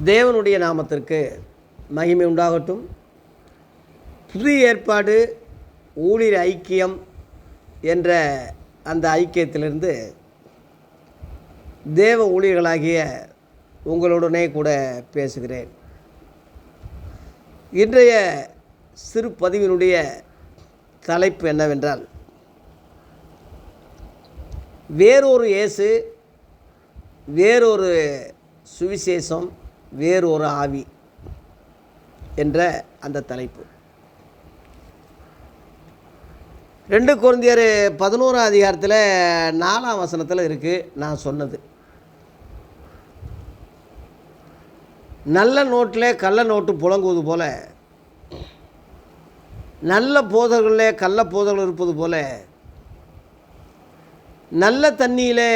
தேவனுடைய நாமத்திற்கு மகிமை உண்டாகட்டும். புதிய ஏற்பாடு ஊழியர் ஐக்கியம் என்ற அந்த ஐக்கியத்திலிருந்து தேவ ஊழியர்களாகிய உங்களுடனே கூட பேசுகிறேன். இன்றைய சிறு பதிவினுடைய தலைப்பு என்னவென்றால் வேறொரு இயேசு வேறொரு சுவிசேஷம் வேறு ஒரு ஆவி என்ற அந்த தலைப்பு. ரெண்டு குழந்தையர் பதினோராம் அதிகாரத்தில் நாலாம் வசனத்தில் இருக்குது நான் சொன்னது. நல்ல நோட்டில் கள்ள நோட்டு புழங்குவது போல் நல்ல போதர்களே கள்ள போதல்கள் இருப்பது போல் நல்ல தண்ணியில்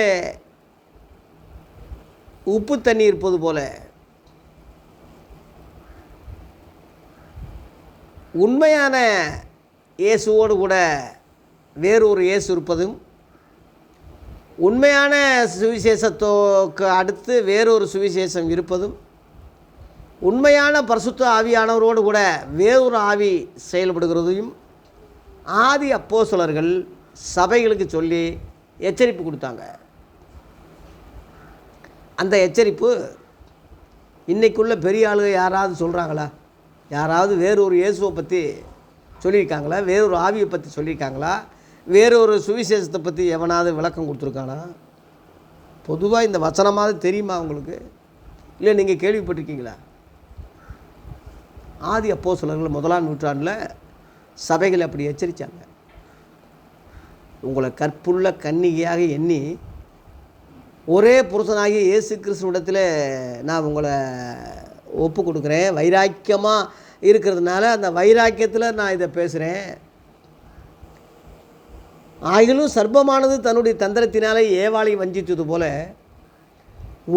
உப்பு தண்ணி இருப்பது போல் உண்மையான இயேசுவோடு கூட வேறொரு இயேசு இருப்பதும் உண்மையான சுவிசேஷத்தோக்கு அடுத்து வேறொரு சுவிசேஷம் இருப்பதும் உண்மையான பரிசுத்த ஆவியானவரோடு கூட வேறொரு ஆவி செயல்படுகிறதையும் ஆதி அப்போஸ்தலர்கள் சபைகளுக்கு சொல்லி எச்சரிப்பு கொடுத்தாங்க. அந்த எச்சரிப்பு இன்றைக்குள்ள பெரிய ஆளுங்க யாராவது சொல்கிறாங்களா யாராவது வேறொரு இயேசுவை பற்றி சொல்லியிருக்காங்களா? வேறொரு ஆவியை பற்றி சொல்லியிருக்காங்களா? வேறொரு சுவிசேஷத்தை பற்றி எவனாவது விளக்கம் கொடுத்துருக்கானா? பொதுவாக இந்த வசனமாவது தெரியுமா உங்களுக்கு? இல்லை நீங்கள் கேள்விப்பட்டிருக்கீங்களா? ஆதி அப்போ சிலர்கள் முதலாம் நூற்றாண்டில் சபைகள் அப்படி எச்சரித்தாங்க உங்களை கற்புள்ள கன்னிகையாக எண்ணி ஒரே புருஷனாகிய இயேசு கிறிஸ்துவிடத்தில் நான் உங்களை ஒப்பு கொடுக்குறேன் வைராக்கியமாக இருக்கிறதுனால அந்த வைராக்கியத்தில் நான் இதை பேசுகிறேன் ஆகிலும் சர்ப்பமானது தன்னுடைய தந்திரத்தினாலே ஏவாளை வஞ்சித்தது போல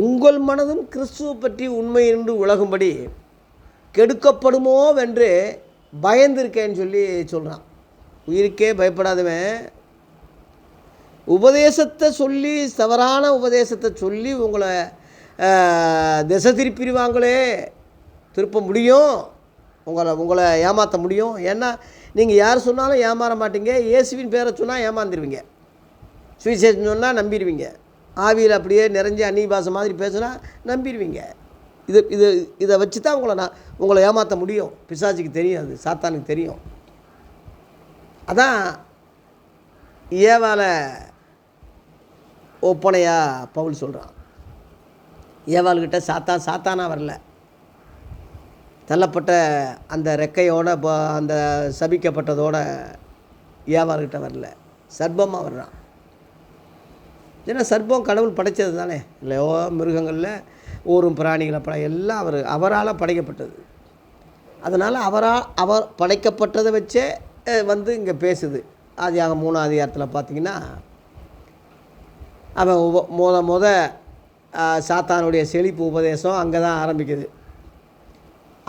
உங்கள் மனதும் கிறிஸ்துவ பற்றி உண்மை என்று உலகும்படி கெடுக்கப்படுமோ என்று பயந்திருக்கேன்னு சொல்லி சொல்கிறான் உயிருக்கே பயப்படாதவன். உபதேசத்தை சொல்லி தவறான உபதேசத்தை சொல்லி உங்களை திசை திருப்பிடுவாங்களே. திருப்ப முடியும். உங்களை உங்களை ஏமாற்ற முடியும். ஏன்னா நீங்கள் யார் சொன்னாலும் ஏமாற மாட்டீங்க. இயேசுவின் பேரை சொன்னால் ஏமாந்துருவீங்க. சுவிசேஷம் சொன்னால் நம்பிடுவீங்க ஆவியில் அப்படியே நிறைஞ்ச அன்னி பாசை மாதிரி பேசுனா நம்பிடுவீங்க இது இது இதை வச்சு தான் உங்களை நான் உங்களை ஏமாற்ற முடியும். பிசாச்சிக்கு தெரியும் அது சாத்தானுக்கு தெரியும். அதான் ஏவால ஒப்பனையா பவுல் சொல்கிறான் ஏவாள்கிட்ட சாத்தான் சாத்தானா வரல. தள்ளப்பட்ட அந்த ரெக்கையோடு ப- அந்த சபிக்கப்பட்டதோடு ஏவார்கிட்ட வரல. சர்ப்பமாக வர்றான் ஏன்னா சர்ப்பம் கடவுள் படைச்சது தானே. இல்லையோ மிருகங்களில் ஊரும் பிராணிகளை படை எல்லாம் அவர் அவரால் படைக்கப்பட்டது. அதனால் அவரால் அவர் படைக்கப்பட்டதை வச்சே வந்து இங்கே பேசுது. ஆதியாக மூணாம் அதிகாரத்தில் பார்த்தீங்கன்னா அவன் உப முத முத சாத்தானுடைய செழிப்பு உபதேசம் அங்கே தான் ஆரம்பிக்குது.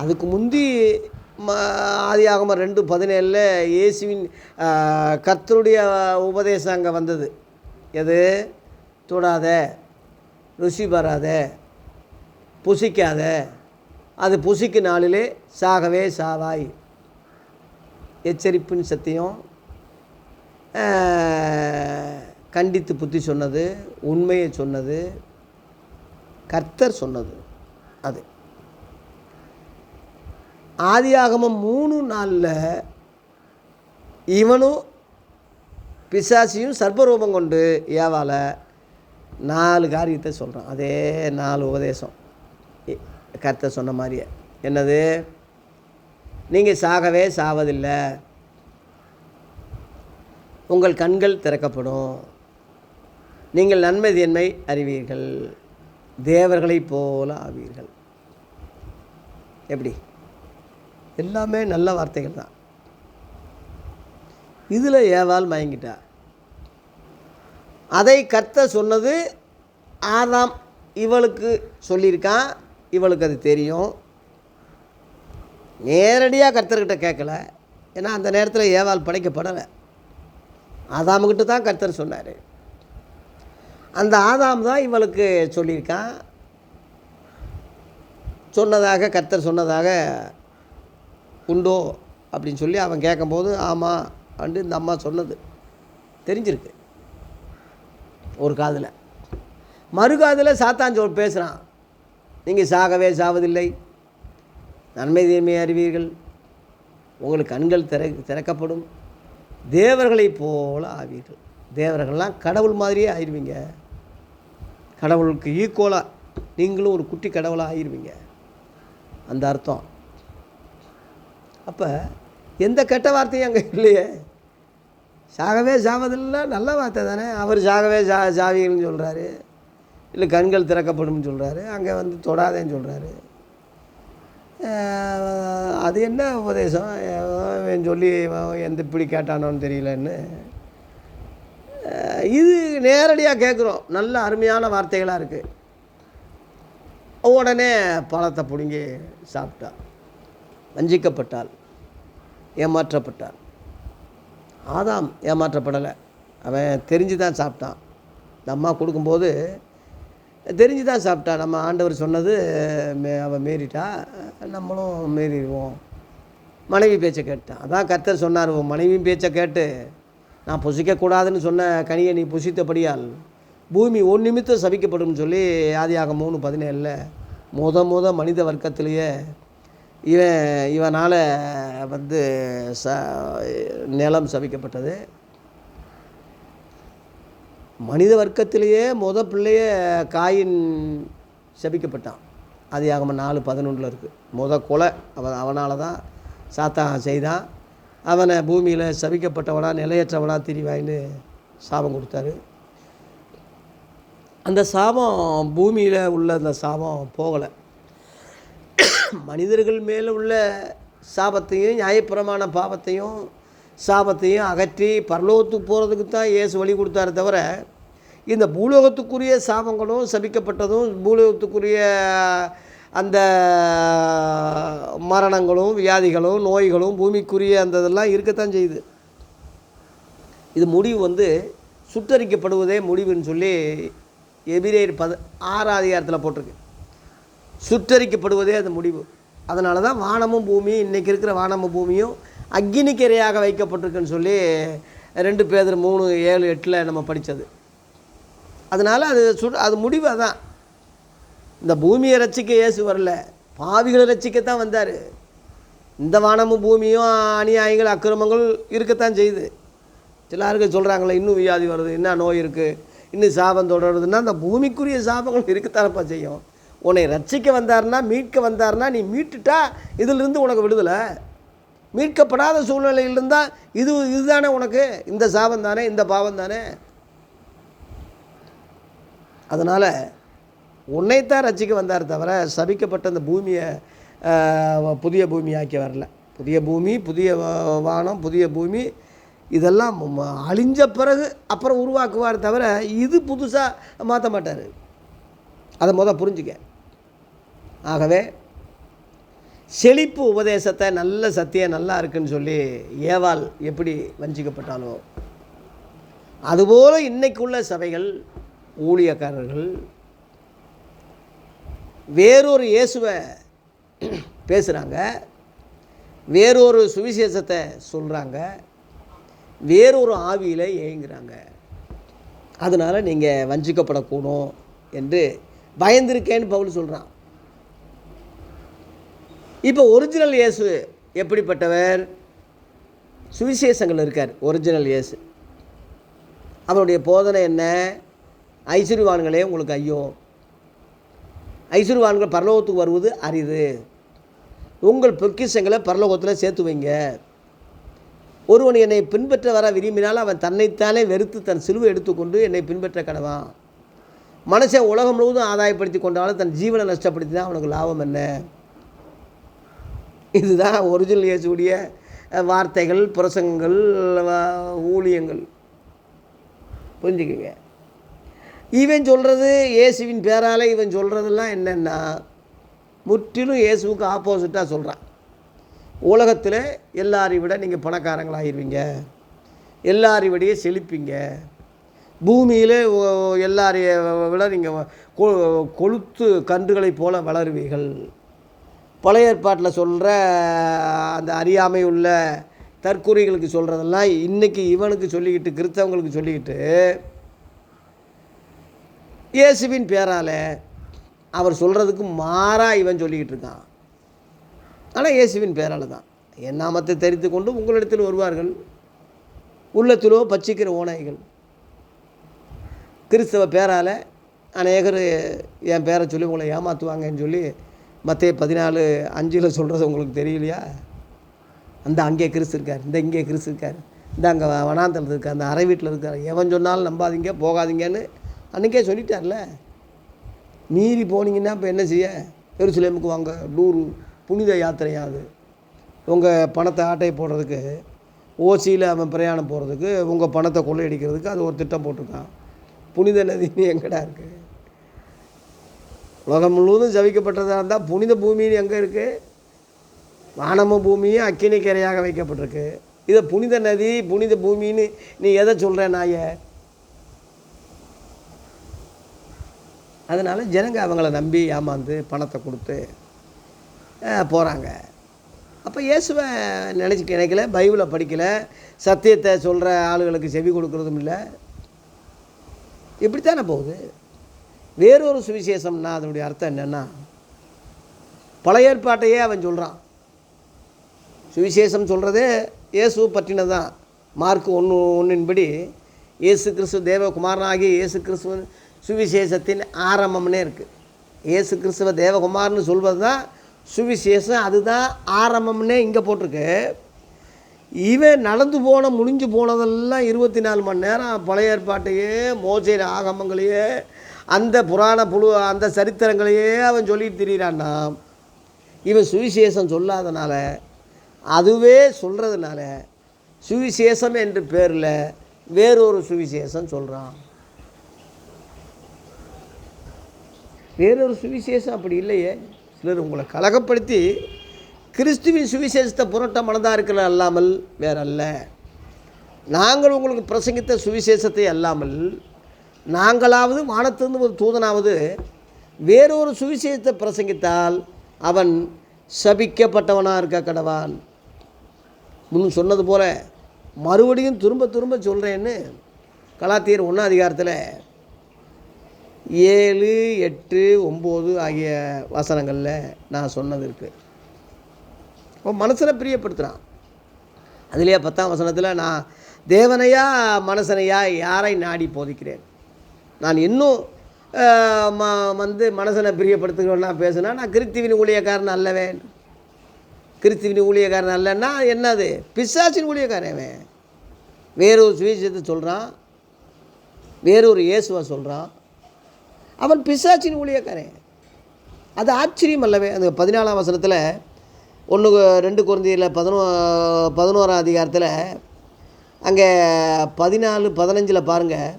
அதுக்கு முந்தி ம ஆதியாகமம் ரெண்டு பதினேழில் இயேசுவின் கர்த்தருடைய உபதேசம் அங்கே வந்தது. எது? தொடாத ருசி வராத புசிக்காத அது புசிக்கு நாளிலே சாகவே சாவாய். எச்சரிப்பின் சத்தியம். கண்டித்து புத்தி சொன்னது உண்மையை சொன்னது கர்த்தர் சொன்னது அது. ஆதியாகமம் மூணு நாளில் இவனும் பிசாசியும் சர்ப்பரூபம் கொண்டு ஏவால நாலு காரியத்தை சொல்கிறான் அதே நாலு உபதேசம். கருத்தை சொன்ன மாதிரியே. என்னது? நீங்கள் சாகவே சாவதில்லை. உங்கள் கண்கள் திறக்கப்படும். நீங்கள் நன்மை தீன்மை அறிவீர்கள். தேவர்களைப் போல ஆவீர்கள். எப்படி? எல்லாமே நல்ல வார்த்தைகள் தான். இதில் ஏவால் மயங்கிட்டா. அதை கர்த்த சொன்னது ஆதாம் இவளுக்கு சொல்லியிருக்கான் இவளுக்கு அது தெரியும். நேரடியாக கர்த்தர்கிட்ட கேட்கல. ஏன்னா அந்த நேரத்தில் ஏவால் படைக்கப்படலை. ஆதாமுக்கிட்ட தான் கர்த்தர் சொன்னார். அந்த ஆதாம் தான் இவளுக்கு சொல்லியிருக்கான் சொன்னதாக கர்த்தர் சொன்னதாக உண்டோ அப்படின்னு சொல்லி அவன் கேட்கும்போது ஆமாம் அண்டு இந்த அம்மா சொன்னது. தெரிஞ்சிருக்கு. ஒரு காதில். மறு காதில் சாத்தாஞ்சோர் பேசுகிறான் நீங்கள் சாகவே சாவதில்லை. நன்மை தீமை அறிவீர்கள். உங்களுக்கு கண்கள் திற திறக்கப்படும். தேவர்களைப் போல ஆவீர்கள். தேவர்கள்லாம் கடவுள் மாதிரியே ஆயிடுவீங்க கடவுளுக்கு ஈக்குவலாக நீங்களும் ஒரு குட்டி கடவுளாக ஆயிடுவீங்க அந்த அர்த்தம். அப்போ எந்த கெட்ட வார்த்தையும் அங்கே இல்லையே. சாகவே சாவதில்லை நல்ல வார்த்தை தானே. அவர் சாகவே சா சாவீங்கன்னு சொல்கிறாரு இல்லை கண்கள் திறக்கப்படும்னு சொல்கிறாரு அங்கே வந்து தொடாதேன்னு சொல்கிறாரு அது என்ன உபதேசம்? சொல்லி எந்த இப்படி கேட்டானோன்னு தெரியலன்னு. இது நேரடியாக கேட்குறோம் நல்ல அருமையான வார்த்தைகளாக இருக்குது உடனே பழத்தை பிடுங்கி சாப்பிட்டா. வஞ்சிக்கப்பட்டாள் ஏமாற்றப்பட்டாள் ஆதாம் ஏமாற்றப்படலை. அவன் தெரிஞ்சு தான் சாப்பிட்டான். இந்த அம்மா கொடுக்கும்போது தெரிஞ்சு தான் சாப்பிட்டா. நம்ம ஆண்டவர் சொன்னது மே அவன் மீறிட்டா. நம்மளும் மீறிடுவோம். மனைவி பேச்சை கேட்டான். அதான் கர்த்தர் சொன்னார் உன் மனைவியும் பேச்சை கேட்டு நான் புசிக்கக்கூடாதுன்னு சொன்ன கனியை நீ புசித்தபடியால் பூமி ஒன் நிமித்தம் சபிக்கப்படும் சொல்லி ஆதியாக மூணு பதினேழில் முத முத மனித வர்க்கத்திலேயே இவன் இவனால் வந்து ச நிலம் சபிக்கப்பட்டது மனித வர்க்கத்திலேயே முத பிள்ளைய காயின் சபிக்கப்பட்டான் யாகம நாலு பதினொன்றில் இருக்குது முத கொலை அவன் அவனால் தான் சாத்தான் செய்தான். அவனை பூமியில் சபிக்கப்பட்டவனா நிலையற்றவனா திரிவாயின்னு சாபம் கொடுத்தாரு. அந்த சாபம் பூமியில் உள்ள அந்த சாபம் போகலை. மனிதர்கள் மேலே உள்ள சாபத்தையும் நியாயப்பிரமான பாவத்தையும் சாபத்தையும் அகற்றி பரலோகத்துக்கு போகிறதுக்கு தான் இயேசு வழி கொடுத்தாரு தவிர இந்த பூலோகத்துக்குரிய சாபங்களும் சபிக்கப்பட்டதும் பூலோகத்துக்குரிய அந்த மரணங்களும் வியாதிகளும் நோய்களும் பூமிக்குரிய அந்த இதெல்லாம் இருக்கத்தான் செய்யுது. இது முடிவு வந்து சுட்டரிக்கப்படுவதே முடிவுன்னு சொல்லி எபிரேர் பத ஆறாம் அதிகாரத்தில் போட்டிருக்கு. சுற்றரிக்கப்படுவதே அது முடிவு. அதனால தான் வானமும் பூமியும் இன்றைக்கி இருக்கிற வானமும் பூமியும் அக்னிக்கரையாக வைக்கப்பட்டிருக்குன்னு சொல்லி ரெண்டு பேர் மூணு ஏழு எட்டில் நம்ம படித்தது அதனால் அது சு அது முடிவு அதான். இந்த பூமியை ரட்சிக்க இயேசு வரல. பாவிகளை ரசிக்கத்தான் வந்தார். இந்த வானமும் பூமியும் அநியாயங்கள் அக்கிரமங்கள் இருக்கத்தான் செய்யுது. சிலாருக்கு சொல்கிறாங்களே இன்னும் வியாதி வருது என்ன நோய் இருக்குது இன்னும் சாபம் தொடருதுன்னா அந்த பூமிக்குரிய சாபங்கள் இருக்கத்தானப்பா செய்யும். உன்னை ரட்சிக்க வந்தாருன்னா மீட்க வந்தாருன்னா நீ மீட்டுட்டா இதிலிருந்து உனக்கு விடுதலை. மீட்கப்படாத சூழ்நிலையில் இருந்தால் இது இதுதானே உனக்கு? இந்த சாபம் தானே இந்த பாவம் தானே அதனால் உன்னைத்தான் ரட்சிக்க வந்தார் தவிர சபிக்கப்பட்ட அந்த பூமியை புதிய பூமி ஆக்கி வரல. புதிய பூமி புதிய வானம் புதிய பூமி இதெல்லாம் அழிஞ்ச பிறகு அப்புறம் உருவாக்குவார் தவிர இது புதுசாக மாற்ற மாட்டார். அதை முத புரிஞ்சுக்க. ஆகவே செழிப்பு உபதேசத்தை நல்ல சத்தியம் நல்லா இருக்குன்னு சொல்லி ஏவாள் எப்படி வஞ்சிக்கப்பட்டாலோ அதுபோல் இன்றைக்குள்ள சபைகள் ஊழியக்காரர்கள் வேறொரு இயேசுவை பேசுகிறாங்க வேறொரு சுவிசேஷத்தை சொல்கிறாங்க வேறொரு ஆவியில் ஏங்குறாங்க. அதனால் நீங்கள் வஞ்சிக்கப்படக்கூடும் என்று பயந்திருக்கேன்னு பவுல் சொல்கிறான் இப்போ ஒரிஜினல் இயேசு எப்படிப்பட்டவர்? சுவிசேஷங்கள் இருக்கார் ஒரிஜினல் இயேசு. அவருடைய போதனை என்ன? ஐஸ்வர்யவான்களே உங்களுக்கு ஐயோ. ஐஸ்வர்யவான்கள் பரலோகத்துக்கு வருவது அரிது. உங்கள் பொக்கிஷங்களை பரலோகத்தில் சேர்த்து வைங்க. ஒருவன் என்னை பின்பற்ற வர விரும்பினால் அவன் தன்னைத்தானே வெறுத்து தன் சிலுவை எடுத்துக்கொண்டு என்னை பின்பற்ற கடவான் மனுஷன் உலகம் முழுவதும் ஆதாயப்படுத்தி கொண்டாலும் தன் ஜீவனை நஷ்டப்படுத்தினா அவனுக்கு லாபம் என்ன? இதுதான் ஒரிஜினல் இயேசுடைய வார்த்தைகள் பிரசங்கங்கள் ஊழியங்கள். புரிஞ்சுக்குங்க. இவன் சொல்கிறது இயேசுவின் பேரால் இவன் சொல்கிறதெல்லாம் என்னென்னா முற்றிலும் இயேசுவுக்கு ஆப்போசிட்டாக சொல்கிறான் உலகத்தில் எல்லாரையும் விட நீங்கள் பணக்காரங்களாகிடுவீங்க எல்லாரையும் விடையே செழிப்பீங்க. பூமியில் எல்லாரையும் விட நீங்கள் கொ கொழுத்து கன்றுகளைப் போல வளருவீர்கள். பழைய ஏற்பாட்டில் சொல்கிற அந்த அறியாமை உள்ள தற்கூறிகளுக்கு சொல்கிறதெல்லாம் இன்றைக்கி இவனுக்கு சொல்லிக்கிட்டு கிறிஸ்தவங்களுக்கு சொல்லிக்கிட்டு இயேசுவின் பேரால் அவர் சொல்கிறதுக்கு மாறாக இவன் சொல்லிக்கிட்டு இருக்கான். ஆனால் இயேசுவின் பேரால் தான். என் நாமத்தை தெரிந்து கொண்டு உங்களிடத்தில் வருவார்கள். உள்ளத்திலோ பச்சிக்கிற ஓநாய்கள். கிறிஸ்தவ பேரால் அநேகர் என் பேரை சொல்லி உங்களை ஏமாற்றுவாங்கன்னு சொல்லி மற்ற பதினாலு அஞ்சில் சொல்கிறது உங்களுக்கு தெரியலையா? அந்த அங்கே கிறிஸ்து இருக்கார் இந்த இங்கே கிறிஸ்து இருக்கார் இந்த அங்கே வனாந்தரத்தில் இருக்கார் அந்த அரை வீட்டில் இருக்கார். எவன் சொன்னாலும் நம்பாதீங்க போகாதீங்கன்னு அன்றைக்கே சொல்லிட்டார்ல. மீறி போனீங்கன்னா இப்போ என்ன செய்ய? எருசலேமுக்கு வாங்க டூரு புனித யாத்திரையாது உங்கள் பணத்தை ஆட்டையை போடுறதுக்கு ஓசியில் அவன் பிரயாணம் போகிறதுக்கு உங்கள் பணத்தை கொள்ளையடிக்கிறதுக்கு அது ஒரு திட்டம் போட்டிருக்கான். புனித நதினு எங்கடா இருக்குது உலகம் முழுவதும் ஜவிக்கப்பட்டதாக இருந்தால் புனித பூமின்னு எங்கே இருக்குது வானமும் பூமியும் அக்கினிக்கரையாக வைக்கப்பட்டிருக்கு. இதை புனித நதி புனித பூமின்னு நீ எதை சொல்கிற நாய? அதனால் ஜனங்க அவங்கள நம்பி ஏமாந்து பணத்தை கொடுத்து போகிறாங்க அப்போ இயேசுவை நினச்சி நினைக்கல பைபிளை படிக்கல சத்தியத்தை சொல்கிற ஆளுகளுக்கு செவி கொடுக்குறதும் இல்லை. இப்படித்தானே போகுது? வேறொரு சுவிசேஷம்னா அதனுடைய அர்த்தம் என்னென்னா பழைய ஏற்பாட்டையே அவன் சொல்கிறான் சுவிசேஷம் சொல்கிறதே இயேசு பற்றினது தான் மார்க் ஒன்று ஒன்றின்படி இயேசு கிறிஸ்து தேவகுமாரனாகி இயேசு கிறிஸ்துவ சுவிசேஷத்தின் ஆரம்பம்னே இருக்குது இயேசு கிறிஸ்துவ தேவகுமார்னு சொல்வது தான் சுவிசேஷம் அதுதான் ஆரம்பம்னே இங்கே போட்டிருக்கு. இவன் நடந்து போன முடிஞ்சு போனதெல்லாம் இருபத்தி நாலு மணி நேரம் பழைய ஏற்பாட்டையே மோசையில் ஆகமங்களையே அந்த புராண புழு அந்த சரித்திரங்களையே அவன் சொல்லிட்டு திரியிறான்னா இவன் சுவிசேஷம் சொல்லாதனால அதுவே சொல்கிறதுனால சுவிசேஷம் என்று பேரில் வேறொரு சுவிசேஷம் சொல்கிறான் வேறொரு சுவிசேஷம் அப்படி இல்லையே. சிலர் உங்களை கலகப்படுத்தி கிறிஸ்துவின் சுவிசேஷத்தை புரட்ட மனதாக இருக்கிற அல்லாமல் வேறல்ல. நாங்கள் உங்களுக்கு பிரசங்கித்த சுவிசேஷத்தை அல்லாமல் நாங்களாவது வானத்திலிருந்து ஒரு தூதனாவது வேறொரு சுவிசேஷத்தை பிரசங்கித்தால் அவன் சபிக்கப்பட்டவனாக இருக்க கடவான்? முன் சொன்னது போல் மறுபடியும் திரும்ப திரும்ப சொல்கிறேன்னு கலாத்தியர் ஒன்றாம் அதிகாரத்தில் ஏழு எட்டு ஒம்பது ஆகிய வசனங்களில் நான் சொன்னது இருக்குது இப்போ மனசனை பிரியப்படுத்துகிறான் அதுலேயே பத்தாம் வசனத்தில் நான் தேவனையா மனசனையா யாரை நாடி போதிக்கிறேன்? நான் இன்னும் ம வந்து மனசனை பிரியப்படுத்துகிறவனா பேசுனா நான் கிறிஸ்துவின் ஊழியக்காரன் அல்லவேன். கிறிஸ்துவின் ஊழியக்காரன் அல்லன்னா என்னது? பிசாசின் ஊழியக்காரன் அவன். வேறொரு சுவிசேஷத்தை சொல்கிறான் வேறொரு இயேசுவை சொல்கிறான் அவன் பிசாச்சின் ஊழியக்காரன். அது ஆச்சரியம் அல்லவே. அந்த பதினாலாம் வசனத்தில் ஒன்று ரெண்டு குழந்தையில் பதினோ பதினோராம் அதிகாரத்தில் அங்கே பதினாலு பதினஞ்சில் பாருங்கள்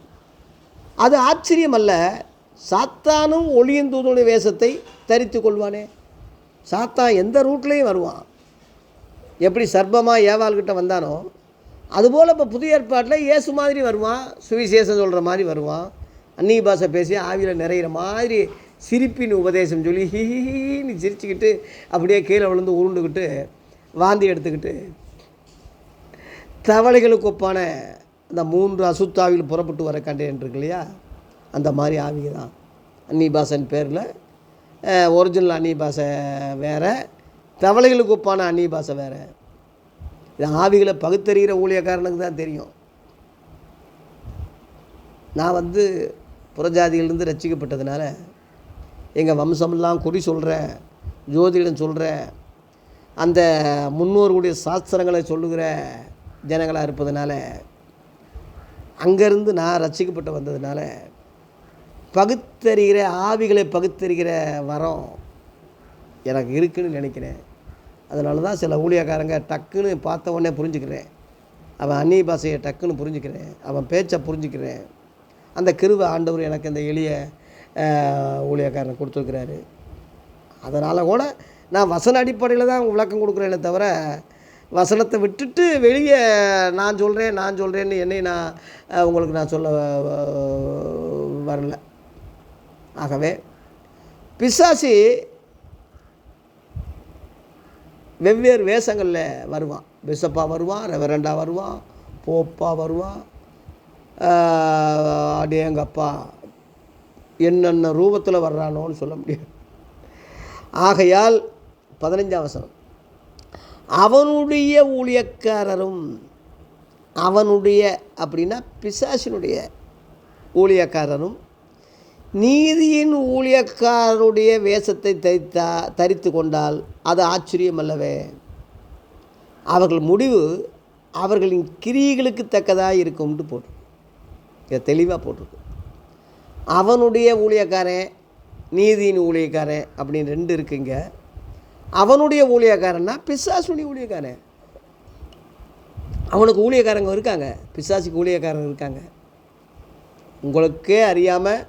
அது ஆச்சரியம் அல்ல சாத்தானும் ஒளியந்தூதனுடைய வேஷத்தை தரித்து கொள்வானே. சாத்தான் எந்த ரூட்லேயும் வருவான். எப்படி சர்ப்பமாக ஏவாள்கிட்ட வந்தானோ அதுபோல் இப்போ புதிய ஏற்பாட்டில் இயேசு மாதிரி வருவான் சுவிசேஷம் சொல்கிற மாதிரி வருவான். அன்னி பாஷை பேசி ஆவியில் நிறையிற மாதிரி சிரிப்பின் உபதேசம் சொல்லி ஹிஹின்னு சிரிச்சுக்கிட்டு அப்படியே கீழே விழுந்து உருண்டுக்கிட்டு வாந்தி எடுத்துக்கிட்டு தவளைகளுக்கு ஒப்பான அந்த மூன்று அசுத்தாவில் புறப்பட்டு வர கண்டேன் இருக்கு இல்லையா? அந்த மாதிரி ஆவி தான் அன்னிபாசன் பேரில். ஒரிஜினல் அன்னி பாஷை வேறு. தவளைகளுக்கு ஒப்பான அன்னி பாஷை வேறு. இது ஆவிகளை பகுத்தறிகிற ஊழியக்காரனுக்கு தான் தெரியும். நான் வந்து புறஜாதியிலிருந்து ரசிக்கப்பட்டதுனால எங்கள் வம்சமெல்லாம் குறி சொல்கிற ஜோதிடம் சொல்கிற அந்த முன்னோர்களுடைய சாஸ்திரங்களை சொல்லுகிற ஜனங்களாக இருப்பதனால அங்கேருந்து நான் ரசிக்கப்பட்டு வந்ததுனால பகுத்தறிகிற ஆவிகளை பகுத்தறிகிற வரம் எனக்கு இருக்குன்னு நினைக்கிறேன். அதனால தான் சில ஊழியக்காரங்க டக்குன்னு பார்த்த உடனே புரிஞ்சுக்கிறேன். அவன் அந்நிய பாஷையை டக்குன்னு புரிஞ்சுக்கிறேன். அவன் பேச்சை புரிஞ்சுக்கிறேன். அந்த கிருவை ஆண்டவர் எனக்கு இந்த எளிய ஊழியக்காரனை கொடுத்துருக்கிறாரு. அதனால் கூட நான் வசன அடிப்படையில் தான் விளக்கம் கொடுக்குறேனே தவிர வசனத்தை விட்டுட்டு வெளியே நான் சொல்கிறேன் நான் சொல்கிறேன்னு என்னை நான் உங்களுக்கு நான் சொல்ல வரல. ஆகவே பிசாசி வெவ்வேறு வேஷங்களில் வருவான். பிஷப்பாக வருவான் ரெவரெண்டாக வருவான் போப்பாக வருவான் ஆஹ் அடேங்கப்பா என்னென்ன ரூபத்தில் வர்றானோன்னு சொல்ல முடியாது. ஆகையால் பதினஞ்சாம் வசனம். அவனுடைய ஊழியக்காரரும் அவனுடைய அப்படின்னா பிசாசினுடைய ஊழியக்காரரும் நீதியின் ஊழியக்காரருடைய வேஷத்தை தைத்தா தரித்து கொண்டால் அது ஆச்சரியம் அல்லவே? அவர்கள் முடிவு அவர்களின் கிரியைகளுக்கு தக்கதாக இருக்கும்ட்டு போட்டிருக்கு. இதை தெளிவாக போட்டிருக்கு. அவனுடைய ஊழியக்காரன் நீதியின் ஊழியக்காரன் அப்படின்னு ரெண்டு இருக்குங்க. அவனுடைய ஊழியக்காரன்னா பிசாசுடைய ஊழியக்காரன். அவனுக்கு ஊழியக்காரங்க இருக்காங்க. பிசாசுக்கு ஊழியக்காரங்க இருக்காங்க. உங்களுக்கே அறியாமல்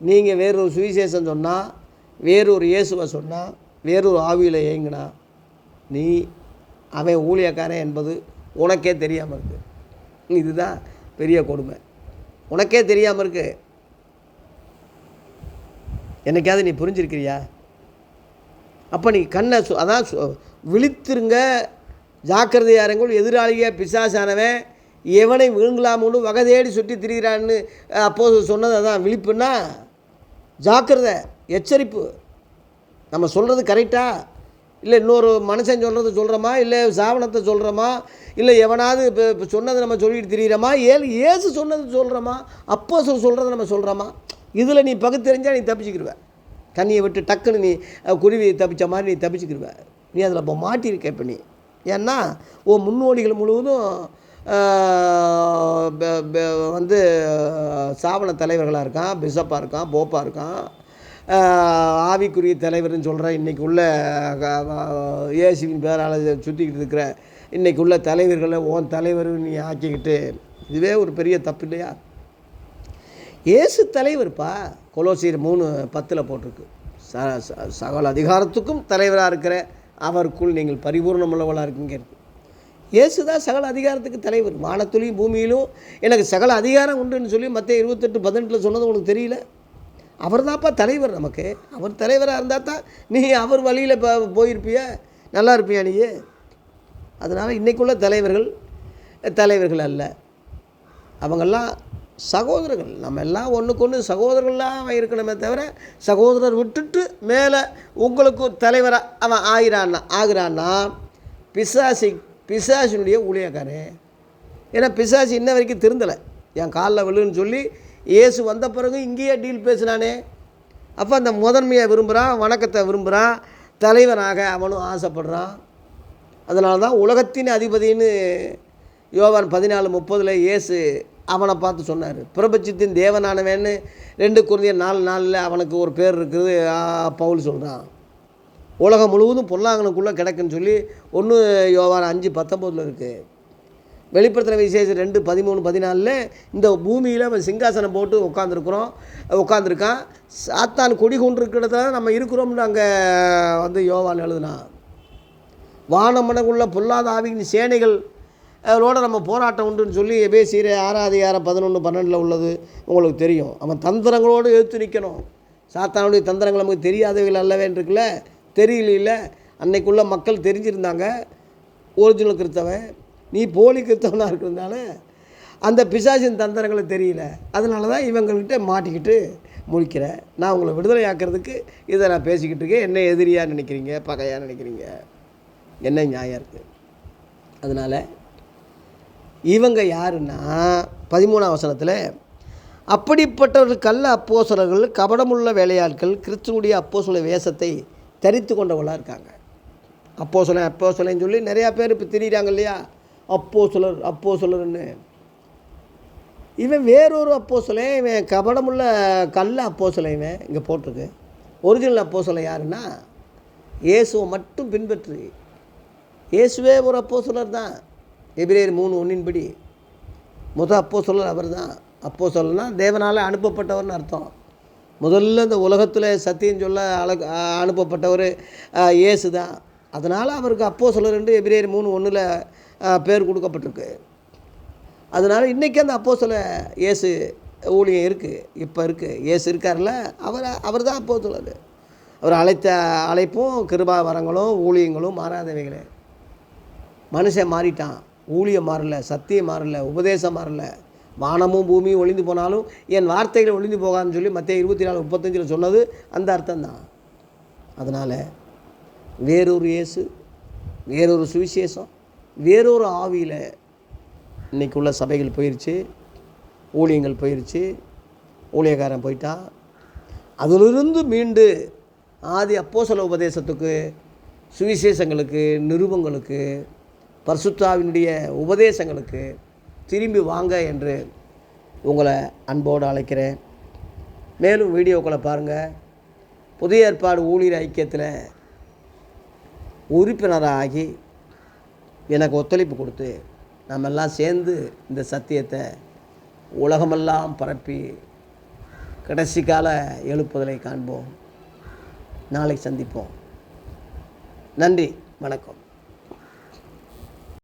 நீங்கள் வேறொரு சுவிசேஷம் சொன்னால் வேறொரு இயேசுவை சொன்னால் வேறொரு ஆவியில் ஏங்கினா நீ அவன் ஊழியக்காரன் என்பது உனக்கே தெரியாமல் இருக்கு. இதுதான் பெரிய கொடுமை. உனக்கே தெரியாமல் இருக்கு. என்னைக்காவது நீ புரிஞ்சிருக்கிறியா? அப்போ நீ கண்ணை சு அதான் சு- விழித்திருங்க. ஜாக்கிரதையாக இருங்கள் எதிராளிய பிசாசானவன். எவனை விழுங்கலாமோன்னு வகை தேடி சுற்றி திரிகிறான்னு அப்போது சொன்னது அதான் விழிப்புன்னா ஜாக்கிரதை எச்சரிப்பு. நம்ம சொல்கிறது கரெக்டாக இல்லை இன்னொரு மனுஷன் சொல்கிறது சொல்கிறோமா இல்லை சாவனத்தை சொல்கிறோமா இல்லை எவனாவது இப்போ இப்போ சொன்னதை நம்ம சொல்லிட்டு திரியிறோமா? ஏழு ஏசு சொன்னது சொல்கிறோமா அப்போ சொல்கிறத நம்ம சொல்கிறோமா இதில் நீ பகுத்தறிஞ்சால் நீ தப்பிச்சுக்கிடுவேன் தண்ணியை விட்டு டக்குன்னு நீ குருவி தப்பிச்ச மாதிரி நீ தப்பிச்சுக்கிடுவ நீ அதில் இப்போ மாட்டியிருக்க இப்போ நீ. ஏன்னா உன் முன்னோடிகள் முழுவதும் வந்து சாவன தலைவர்களாக இருக்கான் பிஷப்பாக இருக்கான் போப்பா இருக்கான். ஆவிக்குரிய தலைவர்னு சொல்கிற இன்றைக்கி உள்ள இயேசுவின் பேரால் சுற்றிக்கிட்டு இருக்கிற இன்றைக்கி உள்ள தலைவர்களை ஓன் தலைவர் நீ ஆக்கிக்கிட்டு இதுவே ஒரு பெரிய தப்பு இல்லையா? இயேசு தலைவர்ப்பா? கொலோசியர் மூணு பத்தில் போட்டிருக்கு. ச ச- சகல அதிகாரத்துக்கும் தலைவராக இருக்கிற அவருக்குள் நீங்கள் பரிபூர்ணமுள்ளவளாக இருக்குங்கிறது இயேசு தான் சகல அதிகாரத்துக்கு தலைவர். வானத்துலையும் பூமியிலும் எனக்கு சகல அதிகாரம் உண்டுன்னு சொல்லி மற்ற இருபத்தெட்டு பதினெட்டில் சொன்னது உனக்கு தெரியல? அவர் தான்ப்பா தலைவர் நமக்கு. அவர் தலைவராக இருந்தால் தான் நீ அவர் வழியில் இப்போ போயிருப்பிய? நல்லா இருப்பியா நீ? அதனால் இன்றைக்குள்ள தலைவர்கள் தலைவர்கள் அல்ல. அவங்கெல்லாம் சகோதரர்கள். நம்ம எல்லாம் ஒன்றுக்கு ஒன்று சகோதரர்களாக இருக்கணுமே தவிர சகோதரர் விட்டுட்டு மேலே உங்களுக்கு தலைவராக அவன் ஆகிறான்னா ஆகிறான்னா பிசாசி பிசாசினுடைய ஊழியக்காரன் ஏன்னா பிசாசி இன்ன வரைக்கும் திருந்தலை. என் காலில் விழுன்னு சொல்லி இயேசு வந்த பிறகு இங்கேயே டீல் பேசுனானே. அப்போ அந்த முதன்மையை விரும்புகிறான் வணக்கத்தை விரும்புகிறான் தலைவனாக அவனும் ஆசைப்படுறான். அதனால தான் உலகத்தின் அதிபதின்னு யோவான் பதினாலு முப்பதில் இயேசு அவனை பார்த்து சொன்னார். பிரபஞ்சத்தின் தேவனானவன்னு ரெண்டு குருந்தியர் நாலு நாளில் அவனுக்கு ஒரு பேர் இருக்குது. பவுல் சொல்கிறான் உலகம் முழுவதும் பொல்லாங்கனுக்குள்ளே கிடக்குன்னு சொல்லி ஒன்று யோவான் அஞ்சு பத்தொம்போதில் இருக்குது வெளிப்படுத்தின விசேஷம் ரெண்டு பதிமூணு பதினாலில் இந்த பூமியில் அவன் சிங்காசனம் போட்டு உட்காந்துருக்குறோம் உட்காந்துருக்கான் சாத்தான் கொடி கொண்டு இருக்கிறத நம்ம இருக்கிறோம்னு அங்கே வந்து யோவான் எழுதுனான் வானமனக்குள்ள பொல்லாத ஆவியின் சேனைகள் அதோட நம்ம போராட்டம் உண்டுன்னு சொல்லி எபேசீர ஆறாம் அதிகாரம் பதினொன்று பன்னெண்டில் உள்ளது உங்களுக்கு தெரியும். அவன் தந்திரங்களோடு எழுத்து நிற்கணும் சாத்தானுடைய தந்திரங்கள் நமக்கு தெரியாதவைகள் அல்லவேன்னு இருக்குல்ல? தெரியல அன்னைக்குள்ள மக்கள் தெரிஞ்சிருந்தாங்க. ஒரிஜினல் கிறிஸ்தவன் நீ போலி கிறிஸ்தவனாக இருக்கிறதுனால அந்த பிசாசின் தந்திரங்களை தெரியல. அதனால தான் இவங்கள்கிட்ட மாட்டிக்கிட்டு முழிக்கிறேன் நான் உங்களை விடுதலை ஆக்கிறதுக்கு இதை நான் பேசிக்கிட்டு இருக்கேன். என்ன எதிரியாக நினைக்கிறீங்க? பகையாக நினைக்கிறீங்க? என்ன நியாயம் இருக்குது அதனால் இவங்க யாருன்னா பதிமூணாம் வசனத்தில் அப்படிப்பட்டவர்கள் கள்ள அப்போசலர்கள் கபடமுள்ள வேலையாட்கள் கிறிஸ்துவனுடைய அப்போசல வேஷத்தை தரித்து கொண்டவர்களாக இருக்காங்க. அப்போசலன் அப்போசலன்னு சொல்லி நிறையா பேர் இப்போ திரியிறாங்க இல்லையா? அப்போசலர் அப்போசலர்னு இவன் வேறொரு அப்போசலன் இவன் கபடமுள்ள கள்ள அப்போசலன் இவன் இங்கே போட்டிருக்கு. ஒரிஜினல் அப்போசலை யாருன்னா இயேசுவை மட்டும் பின்பற்று. இயேசுவே ஒரு அப்போஸ்தலர் தான். எபிரேயர் மூணு ஒன்றின்படி அப்போ சொல்லல் அவர் தான் அப்போஸ்தலர்னா தேவனால் அனுப்பப்பட்டவர்னு அர்த்தம். முதல்ல இந்த உலகத்தில் சத்தியம் சொல்ல அழகு அனுப்பப்பட்டவர் இயேசு தான் அதனால் அவருக்கு அப்போ சொல்ல ரெண்டு எபிரேயர் மூணு ஒன்றில் பேர் கொடுக்கப்பட்டிருக்கு. அதனால் இன்றைக்கி அந்த அப்போ சொல்ல இயேசு ஊழியம் இருக்குது இப்போ இருக்குது இயேசு இருக்கார்ல அவர் அவர் தான் அப்போ அப்போஸ்தலர். அவர் அழைத்த அழைப்பும் கிருபா வரங்களும் ஊழியங்களும் மாறாதவைகளே. மனுஷன் மாறிட்டான். ஊழியம் மாறல சத்தியம் மாறல உபதேசம் மாறல. வானமும் பூமியும் ஒளிந்து போனாலும் என் வார்த்தைகள் ஒளிந்து போகாதுன்னு சொல்லி மற்ற இருபத்தி நாலு முப்பத்தஞ்சில் சொன்னது அந்த அர்த்தம்தான். அதனால் வேறொரு இயேசு வேறொரு சுவிசேஷம் வேறொரு ஆவியில் இன்னைக்கு உள்ள சபைகள் போயிடுச்சு ஊழியங்கள் போயிருச்சு ஊழியக்காரன் போயிட்டா அதிலிருந்து மீண்டு ஆதி அப்போசல உபதேசத்துக்கு சுவிசேஷங்களுக்கு நிருபங்களுக்கு பர்சுத்தாவினுடைய உபதேசங்களுக்கு திரும்பி வாங்க என்று உங்களை அன்போடு அழைக்கிறேன். மேலும் வீடியோக்களை பாருங்கள் புதிய ஏற்பாடு ஊழியர் ஐக்கியத்தில் உறுப்பினராகி எனக்கு ஒத்துழைப்பு கொடுத்து நம்ம எல்லாம் சேர்ந்து இந்த சத்தியத்தை உலகமெல்லாம் பரப்பி கடைசி கால எழுப்புதலை காண்போம். நாளை சந்திப்போம். நன்றி வணக்கம்.